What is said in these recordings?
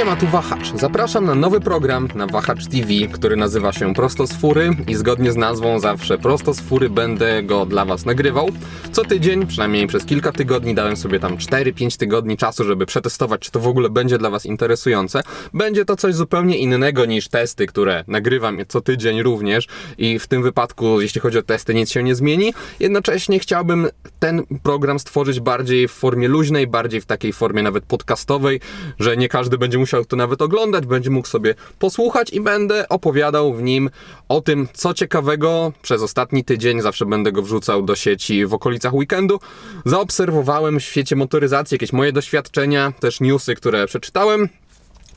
Siema, tu Wahacz. Zapraszam na nowy program na Wahacz TV, który nazywa się Prosto z Fury i zgodnie z nazwą zawsze Prosto z Fury będę go dla Was nagrywał. Co tydzień, przynajmniej przez kilka tygodni, dałem sobie tam 4-5 tygodni czasu, żeby przetestować, czy to w ogóle będzie dla Was interesujące. Będzie to coś zupełnie innego niż testy, które nagrywam co tydzień również i w tym wypadku, jeśli chodzi o testy, nic się nie zmieni. Jednocześnie chciałbym ten program stworzyć bardziej w formie luźnej, bardziej w takiej formie nawet podcastowej, że nie każdy będzie musiał to nawet oglądać, będzie mógł sobie posłuchać i będę opowiadał w nim o tym, co ciekawego przez ostatni tydzień, zawsze będę go wrzucał do sieci w okolicach weekendu, zaobserwowałem w świecie motoryzacji, jakieś moje doświadczenia, też newsy, które przeczytałem.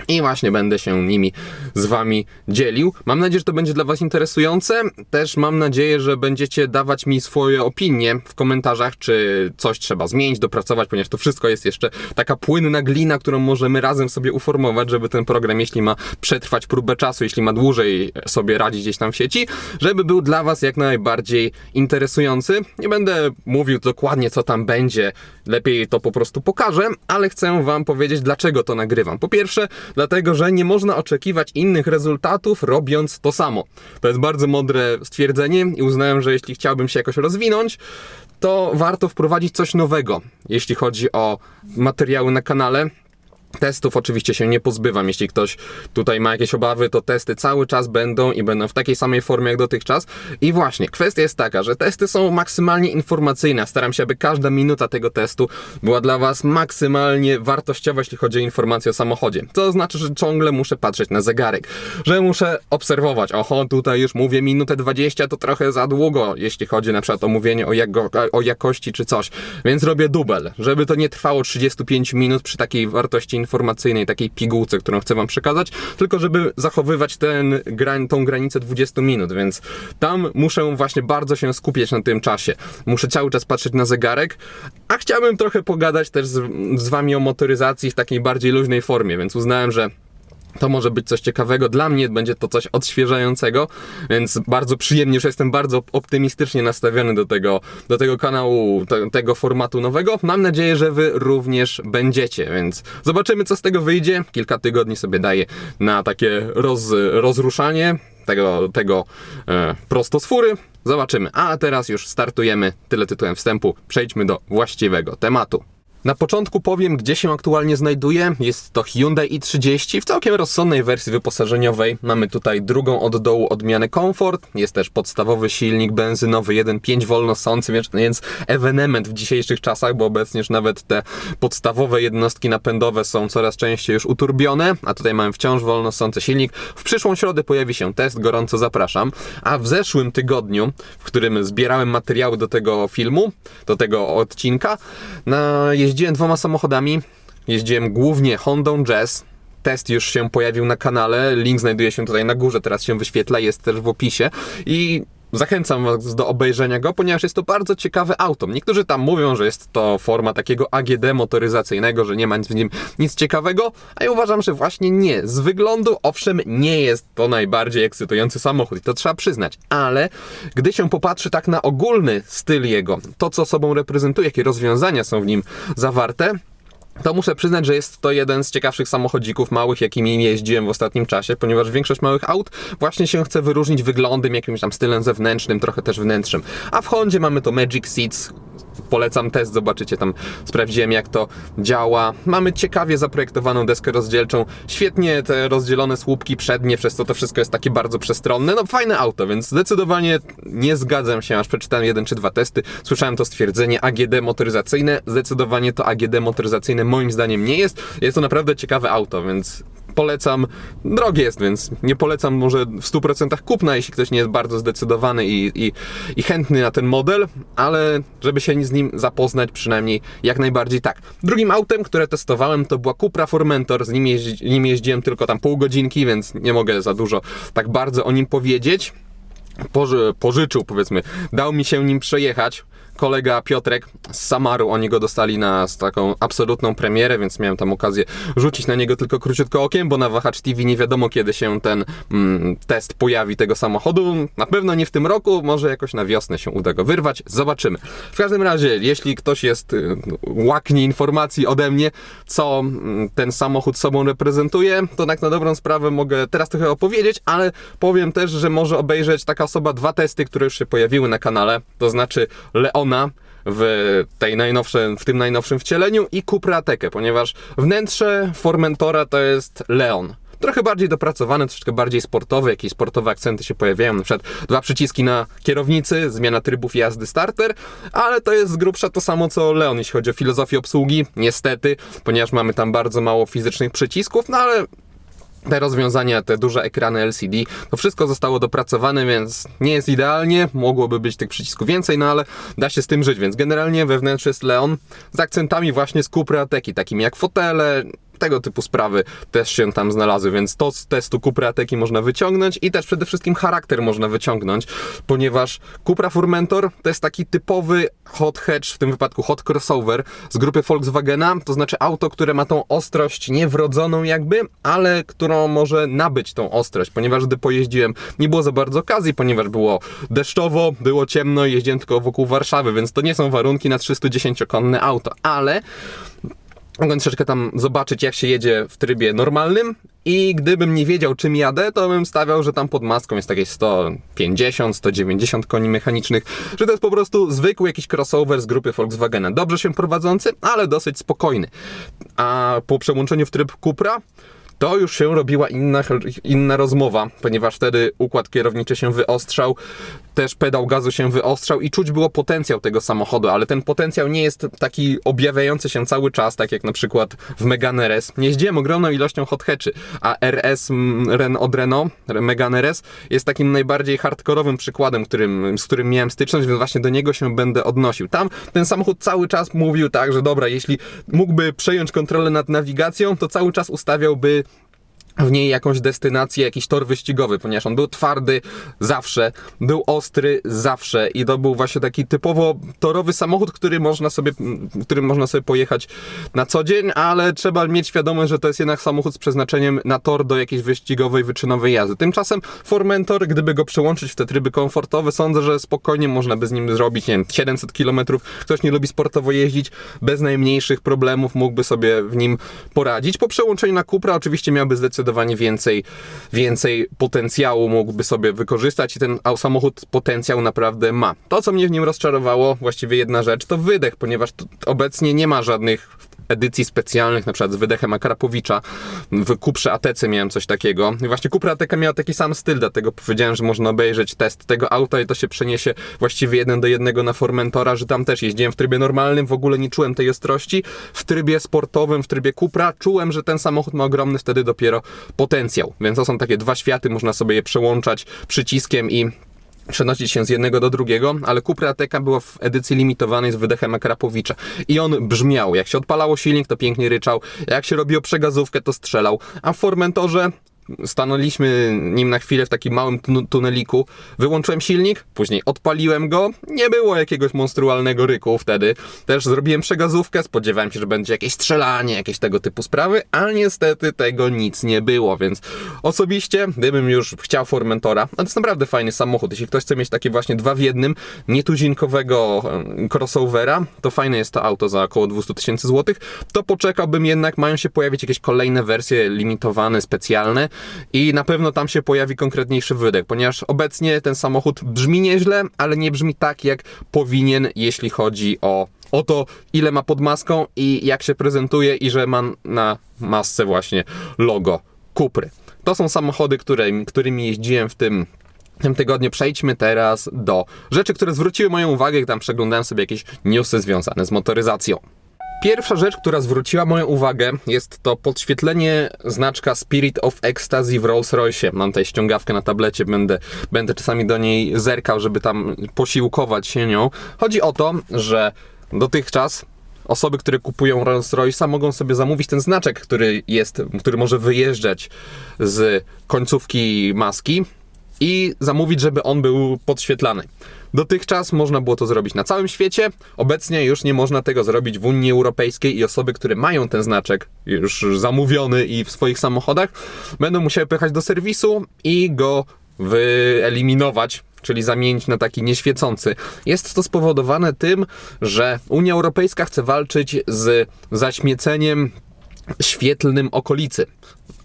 I właśnie będę się nimi z Wami dzielił. Mam nadzieję, że to będzie dla Was interesujące. Też mam nadzieję, że będziecie dawać mi swoje opinie w komentarzach, czy coś trzeba zmienić, dopracować, ponieważ to wszystko jest jeszcze taka płynna glina, którą możemy razem sobie uformować, żeby ten program, jeśli ma przetrwać próbę czasu, jeśli ma dłużej sobie radzić gdzieś tam w sieci, żeby był dla Was jak najbardziej interesujący. Nie będę mówił dokładnie, co tam będzie, lepiej to po prostu pokażę, ale chcę Wam powiedzieć, dlaczego to nagrywam. Po pierwsze, dlatego że nie można oczekiwać innych rezultatów robiąc to samo. To jest bardzo mądre stwierdzenie i uznałem, że jeśli chciałbym się jakoś rozwinąć, to warto wprowadzić coś nowego, jeśli chodzi o materiały na kanale. Testów oczywiście się nie pozbywam. Jeśli ktoś tutaj ma jakieś obawy, to testy cały czas będą i będą w takiej samej formie jak dotychczas. I właśnie, kwestia jest taka, że testy są maksymalnie informacyjne. Staram się, aby każda minuta tego testu była dla Was maksymalnie wartościowa, jeśli chodzi o informacje o samochodzie. To znaczy, że ciągle muszę patrzeć na zegarek, że muszę obserwować. Oho, tutaj już mówię minutę 20, to trochę za długo, jeśli chodzi na przykład o mówienie o, jako, o jakości czy coś. Więc robię dubel, żeby to nie trwało 35 minut przy takiej wartości informacyjnej, takiej pigułce, którą chcę Wam przekazać, tylko żeby zachowywać ten, grań, tą granicę 20 minut, więc tam muszę właśnie bardzo się skupiać na tym czasie. Muszę cały czas patrzeć na zegarek, a chciałbym trochę pogadać też z, z Wami o motoryzacji w takiej bardziej luźnej formie, więc uznałem, że to może być coś ciekawego. Dla mnie będzie to coś odświeżającego, więc bardzo przyjemnie, że jestem bardzo optymistycznie nastawiony do tego, do tego kanału, te, tego formatu nowego. Mam nadzieję, że Wy również będziecie, więc zobaczymy, co z tego wyjdzie. Kilka tygodni sobie daję na takie roz, rozruszanie tego, tego e, prosto z fury. Zobaczymy. A teraz już startujemy. Tyle tytułem wstępu. Przejdźmy do właściwego tematu. Na początku powiem, gdzie się aktualnie znajduję. Jest to Hyundai i30 w całkiem rozsądnej wersji wyposażeniowej. Mamy tutaj drugą od dołu odmianę Comfort. Jest też podstawowy silnik benzynowy 1.5 wolnosący, więc ewenement w dzisiejszych czasach, bo obecnie już nawet te podstawowe jednostki napędowe są coraz częściej już uturbione, a tutaj mamy wciąż wolnosący silnik. W przyszłą środę pojawi się test, gorąco zapraszam. A w zeszłym tygodniu, w którym zbierałem materiały do tego filmu, do tego odcinka, na jeździłem dwoma samochodami. Jeździłem głównie Hondą Jazz. Test już się pojawił na kanale. Link znajduje się tutaj na górze, teraz się wyświetla, jest też w opisie. I Zachęcam Was do obejrzenia go, ponieważ jest to bardzo ciekawe auto. Niektórzy tam mówią, że jest to forma takiego AGD motoryzacyjnego, że nie ma w nim nic ciekawego, a ja uważam, że właśnie nie. Z wyglądu, owszem, nie jest to najbardziej ekscytujący samochód i to trzeba przyznać, ale gdy się popatrzy tak na ogólny styl jego, to co sobą reprezentuje, jakie rozwiązania są w nim zawarte, to muszę przyznać, że jest to jeden z ciekawszych samochodzików małych, jakimi jeździłem w ostatnim czasie, ponieważ większość małych aut właśnie się chce wyróżnić wyglądem, jakimś tam stylem zewnętrznym, trochę też wnętrznym. A w Hondzie mamy to Magic Seats, polecam test, zobaczycie tam, sprawdziłem jak to działa. Mamy ciekawie zaprojektowaną deskę rozdzielczą, świetnie te rozdzielone słupki przednie, przez to to wszystko jest takie bardzo przestronne. No fajne auto, więc zdecydowanie nie zgadzam się, aż przeczytałem jeden czy dwa testy, słyszałem to stwierdzenie AGD motoryzacyjne, zdecydowanie to AGD motoryzacyjne moim zdaniem nie jest. Jest to naprawdę ciekawe auto, więc polecam. Drogie jest, więc nie polecam może w 100% kupna, jeśli ktoś nie jest bardzo zdecydowany i, i, i chętny na ten model, ale żeby się z nim zapoznać, przynajmniej jak najbardziej tak. Drugim autem, które testowałem, to była Cupra Formentor. Z nim, jeździ, nim jeździłem tylko tam pół godzinki, więc nie mogę za dużo tak bardzo o nim powiedzieć. Poży, pożyczył, powiedzmy, dał mi się nim przejechać kolega Piotrek z Samaru, oni go dostali na taką absolutną premierę, więc miałem tam okazję rzucić na niego tylko króciutko okiem, bo na Wahacz TV nie wiadomo kiedy się ten mm, test pojawi tego samochodu. Na pewno nie w tym roku, może jakoś na wiosnę się uda go wyrwać. Zobaczymy. W każdym razie, jeśli ktoś jest y, łaknie informacji ode mnie, co mm, ten samochód sobą reprezentuje, to tak na dobrą sprawę mogę teraz trochę opowiedzieć, ale powiem też, że może obejrzeć taka osoba dwa testy, które już się pojawiły na kanale, to znaczy Leona w, tej najnowszej, w tym najnowszym wcieleniu i Cupra Atekę, ponieważ wnętrze Formentora to jest Leon. Trochę bardziej dopracowany, troszeczkę bardziej sportowy, jakieś sportowe akcenty się pojawiają, na przykład dwa przyciski na kierownicy, zmiana trybów jazdy starter, ale to jest z grubsza to samo co Leon, jeśli chodzi o filozofię obsługi, niestety, ponieważ mamy tam bardzo mało fizycznych przycisków, no ale te rozwiązania, te duże ekrany LCD, to wszystko zostało dopracowane, więc nie jest idealnie, mogłoby być tych przycisków więcej, no ale da się z tym żyć, więc generalnie wewnętrzny jest Leon z akcentami właśnie z Cupra Ateki, takimi jak fotele, tego typu sprawy też się tam znalazły, więc to z testu Cupra Ateki można wyciągnąć i też przede wszystkim charakter można wyciągnąć, ponieważ Cupra Formentor to jest taki typowy hot hatch, w tym wypadku hot crossover z grupy Volkswagena, to znaczy auto, które ma tą ostrość niewrodzoną jakby, ale którą może nabyć tą ostrość, ponieważ gdy pojeździłem, nie było za bardzo okazji, ponieważ było deszczowo, było ciemno jeździłem tylko wokół Warszawy, więc to nie są warunki na 310-konne auto, ale Mogłem troszeczkę tam zobaczyć, jak się jedzie w trybie normalnym i gdybym nie wiedział, czym jadę, to bym stawiał, że tam pod maską jest jakieś 150, 190 koni mechanicznych, że to jest po prostu zwykły jakiś crossover z grupy Volkswagena. Dobrze się prowadzący, ale dosyć spokojny. A po przełączeniu w tryb Cupra to już się robiła inna, inna rozmowa, ponieważ wtedy układ kierowniczy się wyostrzał, też pedał gazu się wyostrzał i czuć było potencjał tego samochodu, ale ten potencjał nie jest taki objawiający się cały czas, tak jak na przykład w Megane RS. Jeździłem ogromną ilością hot hatchy, a RS Ren od Renault, Megane RS, jest takim najbardziej hardkorowym przykładem, którym, z którym miałem styczność, więc właśnie do niego się będę odnosił. Tam ten samochód cały czas mówił tak, że dobra, jeśli mógłby przejąć kontrolę nad nawigacją, to cały czas ustawiałby w niej jakąś destynację, jakiś tor wyścigowy, ponieważ on był twardy zawsze, był ostry zawsze i to był właśnie taki typowo torowy samochód, który można sobie, którym można sobie pojechać na co dzień, ale trzeba mieć świadomość, że to jest jednak samochód z przeznaczeniem na tor do jakiejś wyścigowej, wyczynowej jazdy. Tymczasem Formentor, gdyby go przełączyć w te tryby komfortowe, sądzę, że spokojnie można by z nim zrobić, nie wiem, 700 km. Ktoś nie lubi sportowo jeździć, bez najmniejszych problemów mógłby sobie w nim poradzić. Po przełączeniu na Cupra oczywiście miałby zdecydowanie zdecydowanie więcej, więcej potencjału mógłby sobie wykorzystać i ten samochód potencjał naprawdę ma. To, co mnie w nim rozczarowało, właściwie jedna rzecz, to wydech, ponieważ obecnie nie ma żadnych edycji specjalnych, na przykład z wydechem Akrapowicza. W Kuprze ATC miałem coś takiego. I właśnie Kupra ATK miała taki sam styl, dlatego powiedziałem, że można obejrzeć test tego auta i to się przeniesie właściwie jeden do jednego na Formentora, że tam też jeździłem w trybie normalnym, w ogóle nie czułem tej ostrości. W trybie sportowym, w trybie Kupra czułem, że ten samochód ma ogromny wtedy dopiero potencjał. Więc to są takie dwa światy, można sobie je przełączać przyciskiem i przenosić się z jednego do drugiego, ale Cupra Ateca była w edycji limitowanej z wydechem Akrapowicza i on brzmiał. Jak się odpalało silnik, to pięknie ryczał, jak się robiło przegazówkę, to strzelał, a w Formentorze stanęliśmy nim na chwilę w takim małym tuneliku. Wyłączyłem silnik, później odpaliłem go. Nie było jakiegoś monstrualnego ryku wtedy. Też zrobiłem przegazówkę, spodziewałem się, że będzie jakieś strzelanie, jakieś tego typu sprawy, a niestety tego nic nie było, więc osobiście, gdybym już chciał Formentora, a to jest naprawdę fajny samochód. Jeśli ktoś chce mieć takie właśnie dwa w jednym, nietuzinkowego crossovera, to fajne jest to auto za około 200 tysięcy złotych, to poczekałbym jednak, mają się pojawić jakieś kolejne wersje limitowane, specjalne, i na pewno tam się pojawi konkretniejszy wydech, ponieważ obecnie ten samochód brzmi nieźle, ale nie brzmi tak, jak powinien, jeśli chodzi o, o to, ile ma pod maską i jak się prezentuje i że ma na masce właśnie logo Kupry. To są samochody, które, którymi jeździłem w tym tym tygodniu przejdźmy teraz do rzeczy, które zwróciły moją uwagę, tam przeglądałem sobie jakieś newsy związane z motoryzacją. Pierwsza rzecz, która zwróciła moją uwagę, jest to podświetlenie znaczka Spirit of Ecstasy w Rolls-Royce. Mam tutaj ściągawkę na tablecie, będę, będę czasami do niej zerkał, żeby tam posiłkować się nią. Chodzi o to, że dotychczas osoby, które kupują Rolls-Royce'a mogą sobie zamówić ten znaczek, który jest, który może wyjeżdżać z końcówki maski i zamówić, żeby on był podświetlany. Dotychczas można było to zrobić na całym świecie, obecnie już nie można tego zrobić w Unii Europejskiej i osoby, które mają ten znaczek już zamówiony i w swoich samochodach, będą musiały pojechać do serwisu i go wyeliminować czyli zamienić na taki nieświecący. Jest to spowodowane tym, że Unia Europejska chce walczyć z zaśmieceniem świetlnym okolicy.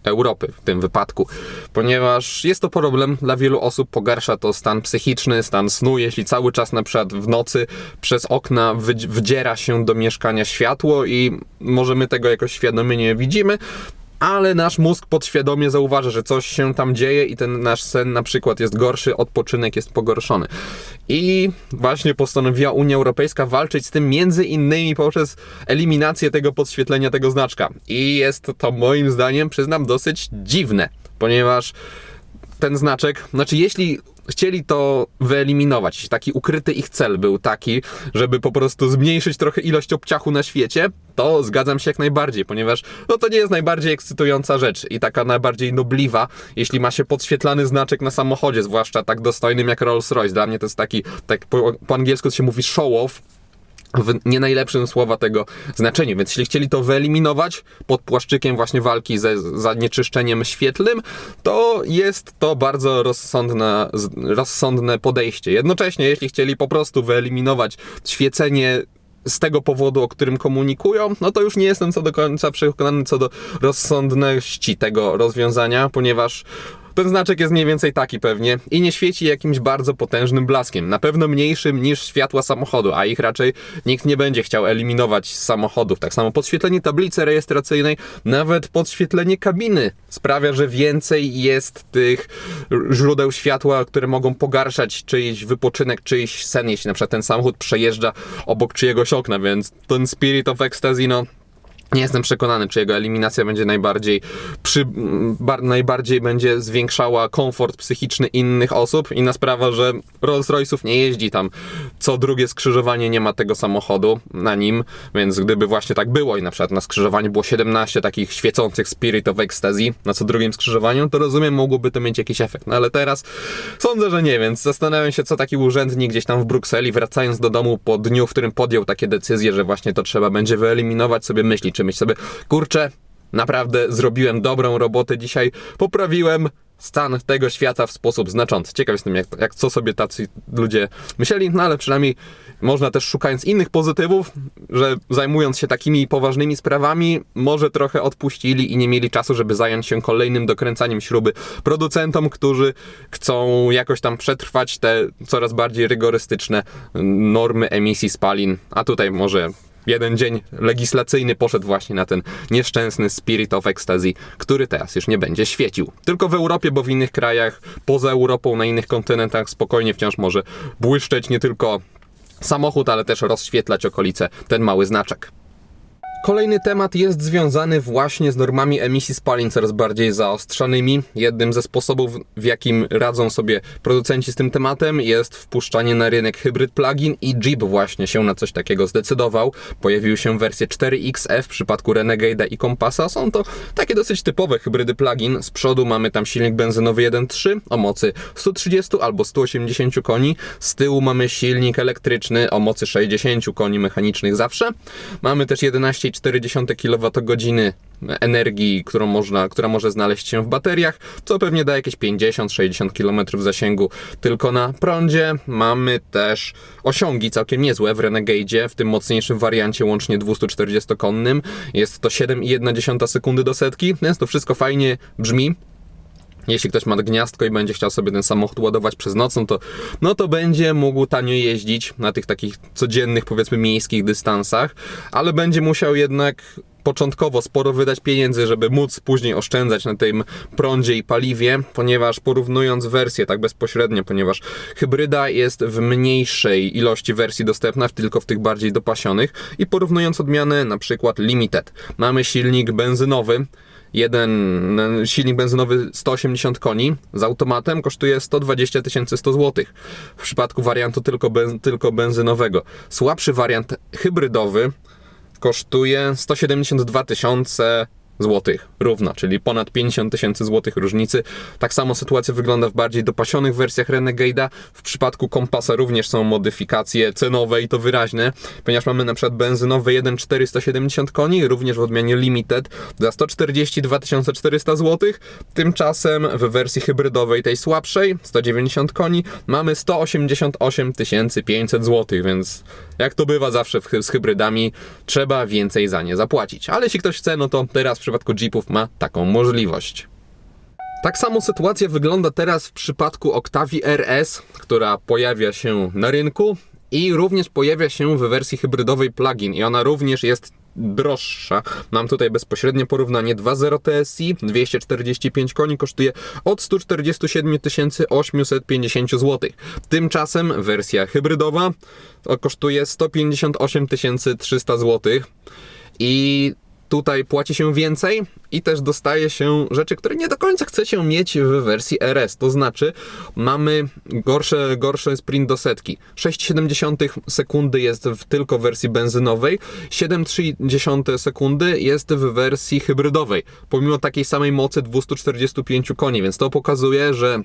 Europy w tym wypadku, ponieważ jest to problem dla wielu osób, pogarsza to stan psychiczny, stan snu, jeśli cały czas na przykład w nocy przez okna wdziera się do mieszkania światło i możemy tego jakoś świadomie nie widzimy, ale nasz mózg podświadomie zauważa, że coś się tam dzieje i ten nasz sen na przykład jest gorszy, odpoczynek jest pogorszony. I właśnie postanowiła Unia Europejska walczyć z tym między innymi poprzez eliminację tego podświetlenia tego znaczka. I jest to moim zdaniem, przyznam, dosyć dziwne, ponieważ ten znaczek, znaczy jeśli chcieli to wyeliminować. Taki ukryty ich cel był taki, żeby po prostu zmniejszyć trochę ilość obciachu na świecie, to zgadzam się jak najbardziej, ponieważ no to nie jest najbardziej ekscytująca rzecz i taka najbardziej nobliwa, jeśli ma się podświetlany znaczek na samochodzie, zwłaszcza tak dostojnym jak Rolls-Royce. Dla mnie to jest taki, tak po, po angielsku się mówi show-off, w nie najlepszym słowa tego znaczeniu. Więc jeśli chcieli to wyeliminować pod płaszczykiem właśnie walki ze zanieczyszczeniem świetlnym, to jest to bardzo rozsądne, rozsądne podejście. Jednocześnie, jeśli chcieli po prostu wyeliminować świecenie z tego powodu, o którym komunikują, no to już nie jestem co do końca przekonany co do rozsądności tego rozwiązania, ponieważ ten znaczek jest mniej więcej taki pewnie i nie świeci jakimś bardzo potężnym blaskiem. Na pewno mniejszym niż światła samochodu, a ich raczej nikt nie będzie chciał eliminować z samochodów. Tak samo podświetlenie tablicy rejestracyjnej, nawet podświetlenie kabiny sprawia, że więcej jest tych źródeł światła, które mogą pogarszać czyjś wypoczynek, czyjś sen, jeśli na przykład ten samochód przejeżdża obok czyjegoś okna, więc ten Spirit of Ecstasy, no nie jestem przekonany, czy jego eliminacja będzie najbardziej, przy, bar, najbardziej będzie zwiększała komfort psychiczny innych osób. Inna sprawa, że Rolls-Royce'ów nie jeździ tam co drugie skrzyżowanie, nie ma tego samochodu na nim, więc gdyby właśnie tak było i na przykład na skrzyżowaniu było 17 takich świecących Spirit of Ecstasy na co drugim skrzyżowaniu, to rozumiem, mogłoby to mieć jakiś efekt. No ale teraz sądzę, że nie, więc zastanawiam się, co taki urzędnik gdzieś tam w Brukseli, wracając do domu po dniu, w którym podjął takie decyzje, że właśnie to trzeba będzie wyeliminować, sobie myśli, czy myśl sobie, kurczę, naprawdę zrobiłem dobrą robotę dzisiaj, poprawiłem stan tego świata w sposób znaczący. Ciekaw jestem, jak, jak co sobie tacy ludzie myśleli, no ale przynajmniej można też szukając innych pozytywów, że zajmując się takimi poważnymi sprawami, może trochę odpuścili i nie mieli czasu, żeby zająć się kolejnym dokręcaniem śruby producentom, którzy chcą jakoś tam przetrwać te coraz bardziej rygorystyczne normy emisji spalin, a tutaj może jeden dzień legislacyjny poszedł właśnie na ten nieszczęsny Spirit of Ecstasy, który teraz już nie będzie świecił. Tylko w Europie, bo w innych krajach, poza Europą, na innych kontynentach spokojnie wciąż może błyszczeć nie tylko samochód, ale też rozświetlać okolice ten mały znaczek. Kolejny temat jest związany właśnie z normami emisji spalin coraz bardziej zaostrzanymi. Jednym ze sposobów, w jakim radzą sobie producenci z tym tematem, jest wpuszczanie na rynek hybryd plugin i Jeep właśnie się na coś takiego zdecydował. Pojawiły się wersje 4XF w przypadku Renegade'a i Kompasa. Są to takie dosyć typowe hybrydy plugin. Z przodu mamy tam silnik benzynowy 1.3 o mocy 130 albo 180 koni. Z tyłu mamy silnik elektryczny o mocy 60 koni mechanicznych zawsze. Mamy też 11 2,4 kWh energii, którą można, która może znaleźć się w bateriach, co pewnie da jakieś 50-60 km zasięgu tylko na prądzie. Mamy też osiągi całkiem niezłe w Renegade, w tym mocniejszym wariancie łącznie 240-konnym. Jest to 7,1 sekundy do setki, więc to wszystko fajnie brzmi. Jeśli ktoś ma gniazdko i będzie chciał sobie ten samochód ładować przez noc, no to, no to będzie mógł tanio jeździć na tych takich codziennych, powiedzmy, miejskich dystansach, ale będzie musiał jednak początkowo sporo wydać pieniędzy, żeby móc później oszczędzać na tym prądzie i paliwie, ponieważ porównując wersję tak bezpośrednio, ponieważ hybryda jest w mniejszej ilości wersji dostępna, tylko w tych bardziej dopasionych i porównując odmianę na przykład Limited. Mamy silnik benzynowy, jeden silnik benzynowy 180 koni z automatem kosztuje 120 100 zł. W przypadku wariantu tylko, ben, tylko benzynowego. Słabszy wariant hybrydowy kosztuje 172 złotych równo, czyli ponad 50 tysięcy złotych różnicy. Tak samo sytuacja wygląda w bardziej dopasionych wersjach Renegade'a. W przypadku kompasa również są modyfikacje cenowe i to wyraźne, ponieważ mamy na przykład benzynowy 1.4 170 koni, również w odmianie Limited za 142 400 zł. Tymczasem w wersji hybrydowej, tej słabszej, 190 koni, mamy 188 500 zł, więc jak to bywa zawsze z hybrydami, trzeba więcej za nie zapłacić. Ale jeśli ktoś chce, no to teraz w przypadku Jeepów ma taką możliwość. Tak samo sytuacja wygląda teraz w przypadku Octavii RS, która pojawia się na rynku i również pojawia się w wersji hybrydowej plug-in i ona również jest droższa. Mam tutaj bezpośrednie porównanie 2.0 TSI 245 koni kosztuje od 147 850 zł. Tymczasem wersja hybrydowa kosztuje 158 300 zł. I tutaj płaci się więcej i też dostaje się rzeczy, które nie do końca chce się mieć w wersji RS. To znaczy, mamy gorsze, gorsze sprint do setki. 6,7 sekundy jest w tylko wersji benzynowej, 7,3 sekundy jest w wersji hybrydowej, pomimo takiej samej mocy 245 koni, więc to pokazuje, że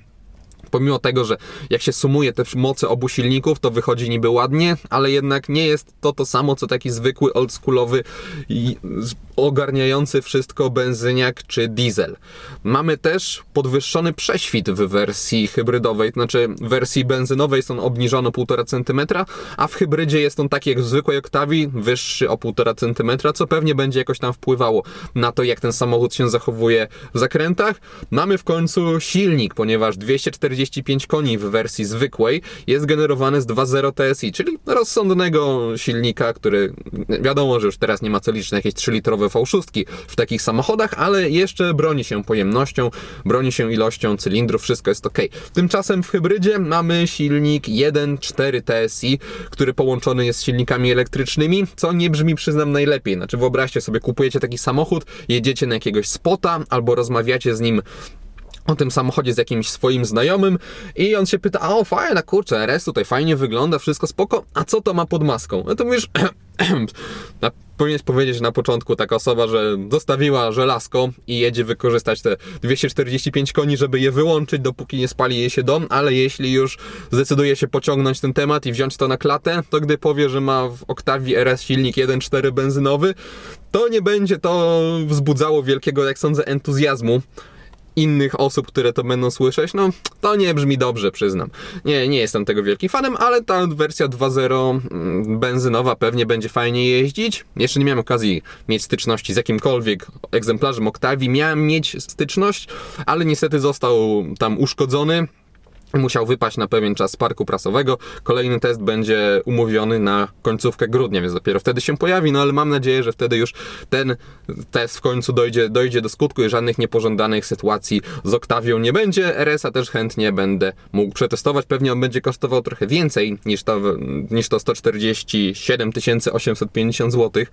pomimo tego, że jak się sumuje te moce obu silników, to wychodzi niby ładnie, ale jednak nie jest to to samo, co taki zwykły oldschoolowy ogarniający wszystko benzyniak czy diesel. Mamy też podwyższony prześwit w wersji hybrydowej, to znaczy w wersji benzynowej jest on obniżony o 1,5 cm, a w hybrydzie jest on taki jak w zwykłej Octavii, wyższy o 1,5 cm, co pewnie będzie jakoś tam wpływało na to, jak ten samochód się zachowuje w zakrętach. Mamy w końcu silnik, ponieważ 245 koni w wersji zwykłej jest generowany z 2.0 TSI, czyli rozsądnego silnika, który wiadomo, że już teraz nie ma co liczyć na jakieś 3-litrowe V6 w takich samochodach, ale jeszcze broni się pojemnością, broni się ilością cylindrów, wszystko jest ok. Tymczasem w hybrydzie mamy silnik 1.4 TSI, który połączony jest z silnikami elektrycznymi, co nie brzmi, przyznam, najlepiej. Znaczy wyobraźcie sobie, kupujecie taki samochód, jedziecie na jakiegoś spota albo rozmawiacie z nim o tym samochodzie z jakimś swoim znajomym i on się pyta, a o fajna, kurczę, RS tutaj fajnie wygląda, wszystko spoko, a co to ma pod maską? No to mówisz, na, powinieneś powiedzieć na początku taka osoba, że zostawiła żelazko i jedzie wykorzystać te 245 koni, żeby je wyłączyć, dopóki nie spali jej się dom, ale jeśli już zdecyduje się pociągnąć ten temat i wziąć to na klatę, to gdy powie, że ma w Octavii RS silnik 1.4 benzynowy, to nie będzie to wzbudzało wielkiego, jak sądzę, entuzjazmu innych osób, które to będą słyszeć, no to nie brzmi dobrze, przyznam. Nie, nie jestem tego wielkim fanem, ale ta wersja 2.0 mm, benzynowa pewnie będzie fajnie jeździć. Jeszcze nie miałem okazji mieć styczności z jakimkolwiek egzemplarzem Octavii. Miałem mieć styczność, ale niestety został tam uszkodzony musiał wypaść na pewien czas z parku prasowego. Kolejny test będzie umówiony na końcówkę grudnia, więc dopiero wtedy się pojawi, no ale mam nadzieję, że wtedy już ten test w końcu dojdzie, dojdzie do skutku i żadnych niepożądanych sytuacji z Octavią nie będzie. RS-a też chętnie będę mógł przetestować. Pewnie on będzie kosztował trochę więcej niż to, niż to 147 850 zł,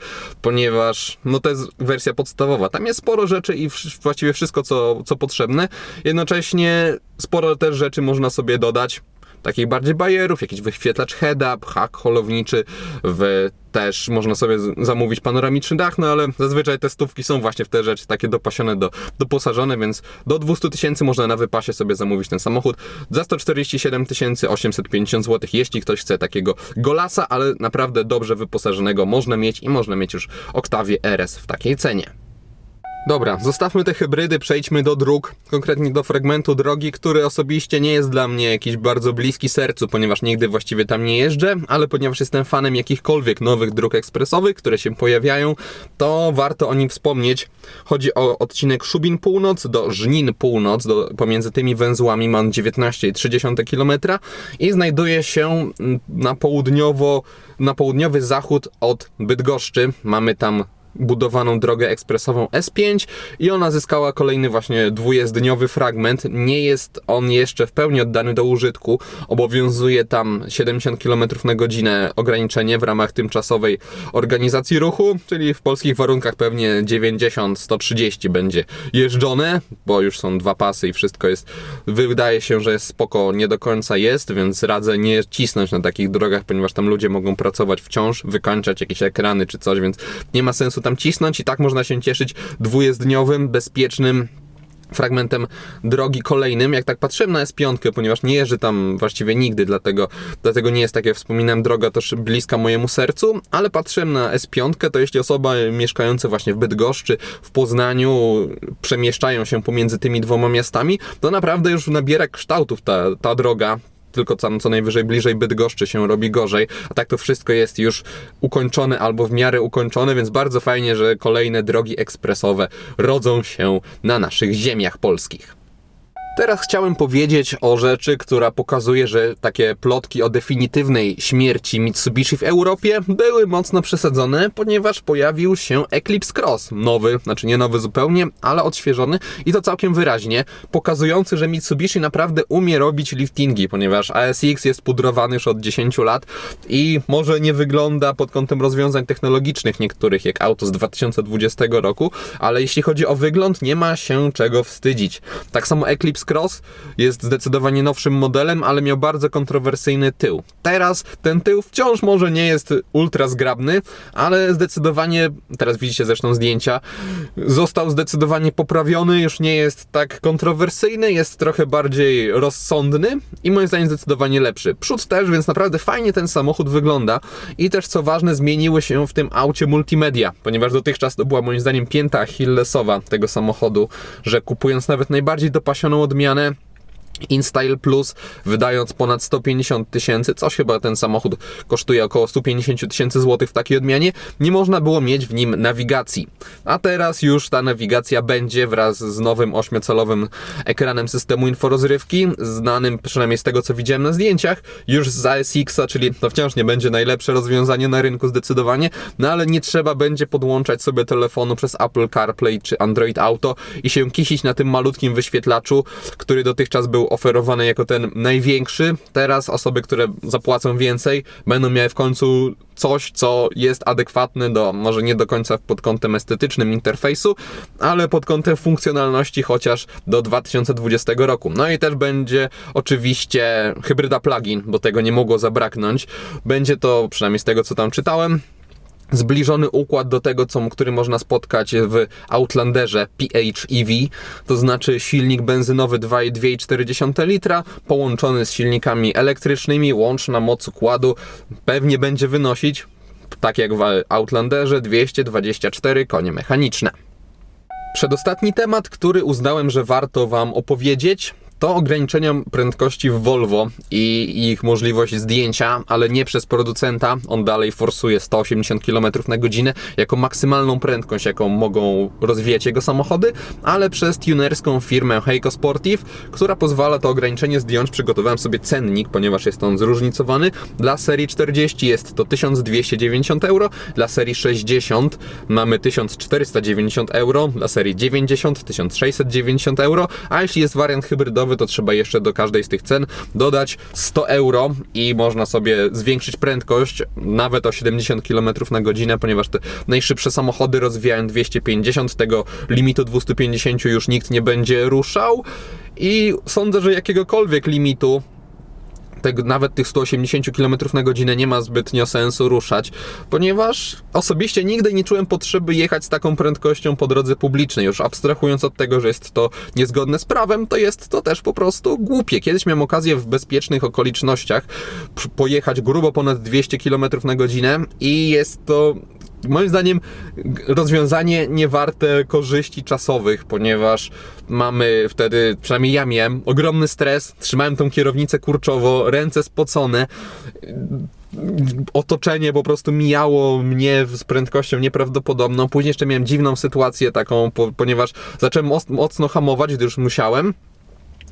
ponieważ no to jest wersja podstawowa. Tam jest sporo rzeczy i właściwie wszystko, co, co potrzebne. Jednocześnie sporo też rzeczy można sobie dodać takich bardziej bajerów, jakiś wyświetlacz head-up, hak holowniczy, w, też można sobie zamówić panoramiczny dach, no ale zazwyczaj te stówki są właśnie w te rzeczy takie dopasione, do, doposażone, więc do 200 tysięcy można na wypasie sobie zamówić ten samochód za 147 850 zł, jeśli ktoś chce takiego golasa, ale naprawdę dobrze wyposażonego można mieć i można mieć już Octavia RS w takiej cenie. Dobra, zostawmy te hybrydy, przejdźmy do dróg, konkretnie do fragmentu drogi, który osobiście nie jest dla mnie jakiś bardzo bliski sercu, ponieważ nigdy właściwie tam nie jeżdżę, ale ponieważ jestem fanem jakichkolwiek nowych dróg ekspresowych, które się pojawiają, to warto o nim wspomnieć. Chodzi o odcinek Szubin Północ do Żnin Północ, do, pomiędzy tymi węzłami mam 19,3 km i znajduje się na południowo, na południowy zachód od Bydgoszczy. Mamy tam budowaną drogę ekspresową S5 i ona zyskała kolejny właśnie dwujezdniowy fragment. Nie jest on jeszcze w pełni oddany do użytku. Obowiązuje tam 70 km na godzinę ograniczenie w ramach tymczasowej organizacji ruchu, czyli w polskich warunkach pewnie 90-130 będzie jeżdżone, bo już są dwa pasy i wszystko jest, wydaje się, że jest spoko, nie do końca jest, więc radzę nie cisnąć na takich drogach, ponieważ tam ludzie mogą pracować wciąż, wykańczać jakieś ekrany czy coś, więc nie ma sensu tam cisnąć i tak można się cieszyć dwujezdniowym, bezpiecznym fragmentem drogi kolejnym, jak tak patrzyłem na S5, ponieważ nie jeżdżę tam właściwie nigdy, dlatego, dlatego nie jest, tak jak wspominałem, droga też bliska mojemu sercu, ale patrzyłem na S5, to jeśli osoba mieszkająca właśnie w Bydgoszczy, w Poznaniu przemieszczają się pomiędzy tymi dwoma miastami, to naprawdę już nabiera kształtów ta, ta droga, tylko tam co najwyżej bliżej Bydgoszczy się robi gorzej, a tak to wszystko jest już ukończone albo w miarę ukończone, więc bardzo fajnie, że kolejne drogi ekspresowe rodzą się na naszych ziemiach polskich. Teraz chciałem powiedzieć o rzeczy, która pokazuje, że takie plotki o definitywnej śmierci Mitsubishi w Europie były mocno przesadzone, ponieważ pojawił się Eclipse Cross, nowy, znaczy nie nowy zupełnie, ale odświeżony i to całkiem wyraźnie, pokazujący, że Mitsubishi naprawdę umie robić liftingi, ponieważ ASX jest pudrowany już od 10 lat i może nie wygląda pod kątem rozwiązań technologicznych niektórych jak auto z 2020 roku, ale jeśli chodzi o wygląd, nie ma się czego wstydzić. Tak samo Eclipse Cross jest zdecydowanie nowszym modelem, ale miał bardzo kontrowersyjny tył. Teraz ten tył wciąż może nie jest ultra zgrabny, ale zdecydowanie, teraz widzicie zresztą zdjęcia, został zdecydowanie poprawiony, już nie jest tak kontrowersyjny, jest trochę bardziej rozsądny i moim zdaniem zdecydowanie lepszy. Przód też, więc naprawdę fajnie ten samochód wygląda i też co ważne, zmieniły się w tym aucie multimedia, ponieważ dotychczas to była moim zdaniem pięta achillesowa tego samochodu, że kupując nawet najbardziej dopasioną Ադմյանը InStyle Plus, wydając ponad 150 tysięcy, coś chyba ten samochód kosztuje około 150 tysięcy złotych w takiej odmianie, nie można było mieć w nim nawigacji. A teraz już ta nawigacja będzie wraz z nowym ośmiocalowym ekranem systemu inforozrywki, znanym przynajmniej z tego co widziałem na zdjęciach, już z ASX-a, czyli to wciąż nie będzie najlepsze rozwiązanie na rynku zdecydowanie, no ale nie trzeba będzie podłączać sobie telefonu przez Apple CarPlay czy Android Auto i się kisić na tym malutkim wyświetlaczu, który dotychczas był oferowany jako ten największy. Teraz osoby, które zapłacą więcej, będą miały w końcu coś, co jest adekwatne do, może nie do końca pod kątem estetycznym interfejsu, ale pod kątem funkcjonalności chociaż do 2020 roku. No i też będzie oczywiście hybryda plugin, bo tego nie mogło zabraknąć. Będzie to, przynajmniej z tego co tam czytałem, zbliżony układ do tego, co, który można spotkać w Outlanderze PHEV, to znaczy silnik benzynowy 2,4 litra połączony z silnikami elektrycznymi, łączna moc układu pewnie będzie wynosić, tak jak w Outlanderze, 224 konie mechaniczne. Przedostatni temat, który uznałem, że warto Wam opowiedzieć, to ograniczenia prędkości w Volvo i ich możliwość zdjęcia, ale nie przez producenta. On dalej forsuje 180 km na godzinę jako maksymalną prędkość, jaką mogą rozwijać jego samochody, ale przez tunerską firmę Heiko Sportive, która pozwala to ograniczenie zdjąć. Przygotowałem sobie cennik, ponieważ jest on zróżnicowany. Dla serii 40 jest to 1290 euro, dla serii 60 mamy 1490 euro, dla serii 90 1690 euro, a jeśli jest wariant hybrydowy, to trzeba jeszcze do każdej z tych cen dodać 100 euro i można sobie zwiększyć prędkość nawet o 70 km na godzinę, ponieważ te najszybsze samochody rozwijają 250, tego limitu 250 już nikt nie będzie ruszał. I sądzę, że jakiegokolwiek limitu tego, nawet tych 180 km na godzinę nie ma zbytnio sensu ruszać, ponieważ osobiście nigdy nie czułem potrzeby jechać z taką prędkością po drodze publicznej. Już abstrahując od tego, że jest to niezgodne z prawem, to jest to też po prostu głupie. Kiedyś miałem okazję w bezpiecznych okolicznościach pojechać grubo ponad 200 km na godzinę i jest to moim zdaniem rozwiązanie niewarte korzyści czasowych, ponieważ mamy wtedy, przynajmniej ja miałem, ogromny stres, trzymałem tą kierownicę kurczowo, ręce spocone, otoczenie po prostu mijało mnie z prędkością nieprawdopodobną. Później jeszcze miałem dziwną sytuację taką, ponieważ zacząłem mocno hamować, gdy już musiałem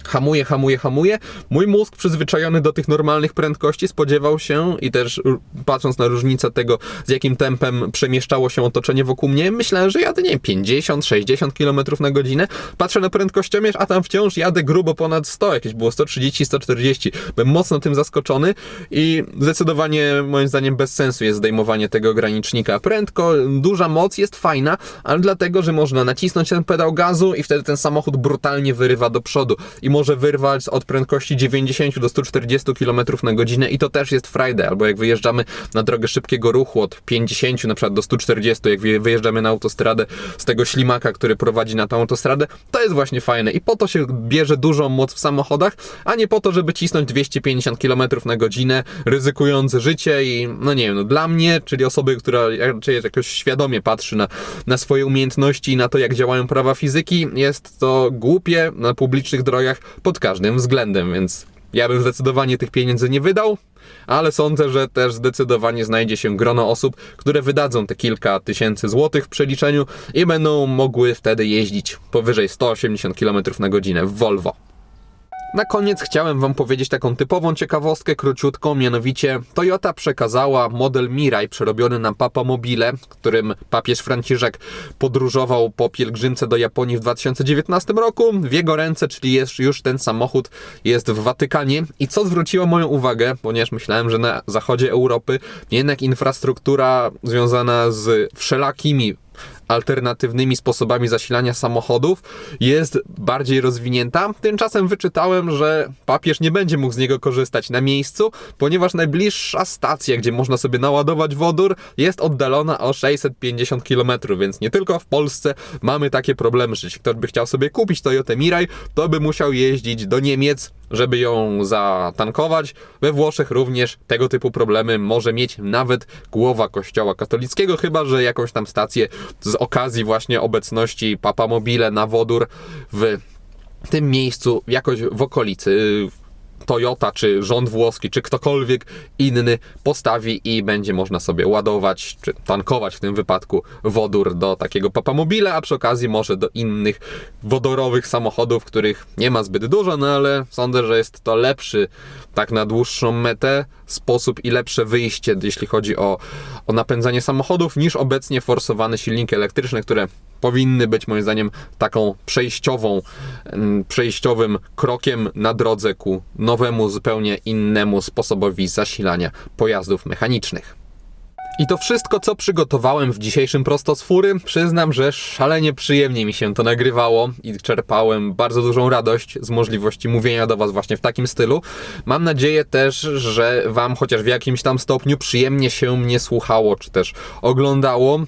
hamuje, hamuje, hamuje. Mój mózg przyzwyczajony do tych normalnych prędkości spodziewał się i też patrząc na różnicę tego, z jakim tempem przemieszczało się otoczenie wokół mnie, myślałem, że jadę, nie wiem, 50, 60 km na godzinę. Patrzę na prędkościomierz, a tam wciąż jadę grubo ponad 100, jakieś było 130, 140. Byłem mocno tym zaskoczony i zdecydowanie moim zdaniem bez sensu jest zdejmowanie tego ogranicznika. Prędko, duża moc jest fajna, ale dlatego, że można nacisnąć ten pedał gazu i wtedy ten samochód brutalnie wyrywa do przodu. I może wyrwać od prędkości 90 do 140 km na godzinę i to też jest Friday, albo jak wyjeżdżamy na drogę szybkiego ruchu od 50 na przykład do 140, jak wyje- wyjeżdżamy na autostradę z tego ślimaka, który prowadzi na tą autostradę, to jest właśnie fajne i po to się bierze dużą moc w samochodach, a nie po to, żeby cisnąć 250 km na godzinę, ryzykując życie i no nie wiem, no dla mnie, czyli osoby, która raczej jakoś świadomie patrzy na, na swoje umiejętności i na to, jak działają prawa fizyki, jest to głupie na publicznych drogach pod każdym względem, więc ja bym zdecydowanie tych pieniędzy nie wydał, ale sądzę, że też zdecydowanie znajdzie się grono osób, które wydadzą te kilka tysięcy złotych w przeliczeniu i będą mogły wtedy jeździć powyżej 180 km na godzinę w Volvo. Na koniec chciałem Wam powiedzieć taką typową ciekawostkę, króciutką, mianowicie Toyota przekazała model Mirai przerobiony na Papa Mobile, którym papież Franciszek podróżował po pielgrzymce do Japonii w 2019 roku. W jego ręce, czyli jest już ten samochód jest w Watykanie. I co zwróciło moją uwagę, ponieważ myślałem, że na zachodzie Europy jednak infrastruktura związana z wszelakimi alternatywnymi sposobami zasilania samochodów jest bardziej rozwinięta. Tymczasem wyczytałem, że papież nie będzie mógł z niego korzystać na miejscu, ponieważ najbliższa stacja, gdzie można sobie naładować wodór, jest oddalona o 650 km, więc nie tylko w Polsce mamy takie problemy, że jeśli ktoś by chciał sobie kupić Toyota Mirai, to by musiał jeździć do Niemiec, żeby ją zatankować. We Włoszech również tego typu problemy może mieć nawet głowa kościoła katolickiego, chyba że jakąś tam stację z okazji właśnie obecności Papa Mobile na wodór w tym miejscu, jakoś w okolicy. Toyota, czy rząd włoski, czy ktokolwiek inny postawi i będzie można sobie ładować, czy tankować w tym wypadku wodór do takiego papamobile, a przy okazji może do innych wodorowych samochodów, których nie ma zbyt dużo, no ale sądzę, że jest to lepszy, tak na dłuższą metę, sposób i lepsze wyjście, jeśli chodzi o, o napędzanie samochodów, niż obecnie forsowane silniki elektryczne, które powinny być moim zdaniem taką przejściową, mm, przejściowym krokiem na drodze ku nowemu, zupełnie innemu sposobowi zasilania pojazdów mechanicznych. I to wszystko, co przygotowałem w dzisiejszym prosto z fury. Przyznam, że szalenie przyjemnie mi się to nagrywało i czerpałem bardzo dużą radość z możliwości mówienia do Was właśnie w takim stylu. Mam nadzieję też, że Wam chociaż w jakimś tam stopniu przyjemnie się mnie słuchało, czy też oglądało.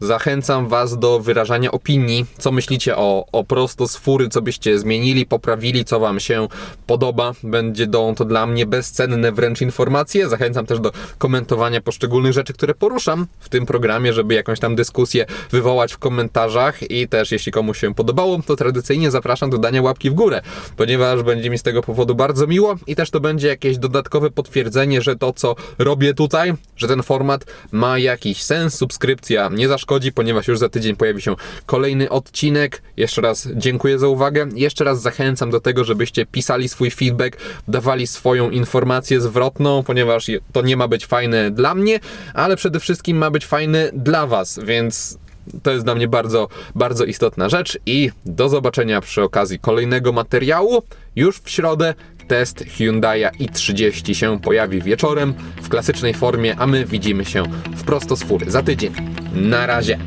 Zachęcam Was do wyrażania opinii, co myślicie o, o prosto z fury, co byście zmienili, poprawili, co Wam się podoba. Będzie do, to dla mnie bezcenne wręcz informacje. Zachęcam też do komentowania poszczególnych rzeczy, które poruszam w tym programie, żeby jakąś tam dyskusję wywołać w komentarzach i też jeśli komuś się podobało, to tradycyjnie zapraszam do dania łapki w górę, ponieważ będzie mi z tego powodu bardzo miło i też to będzie jakieś dodatkowe potwierdzenie, że to co robię tutaj, że ten format ma jakiś sens, subskrypcja nie zaszkodzi, ponieważ już za tydzień pojawi się kolejny odcinek. Jeszcze raz dziękuję za uwagę. Jeszcze raz zachęcam do tego, żebyście pisali swój feedback, dawali swoją informację zwrotną, ponieważ to nie ma być fajne dla mnie, ale przede wszystkim ma być fajne dla Was, więc to jest dla mnie bardzo, bardzo istotna rzecz i do zobaczenia przy okazji kolejnego materiału już w środę. Test Hyundai i30 się pojawi wieczorem w klasycznej formie, a my widzimy się w prosto z fury za tydzień. Na razie.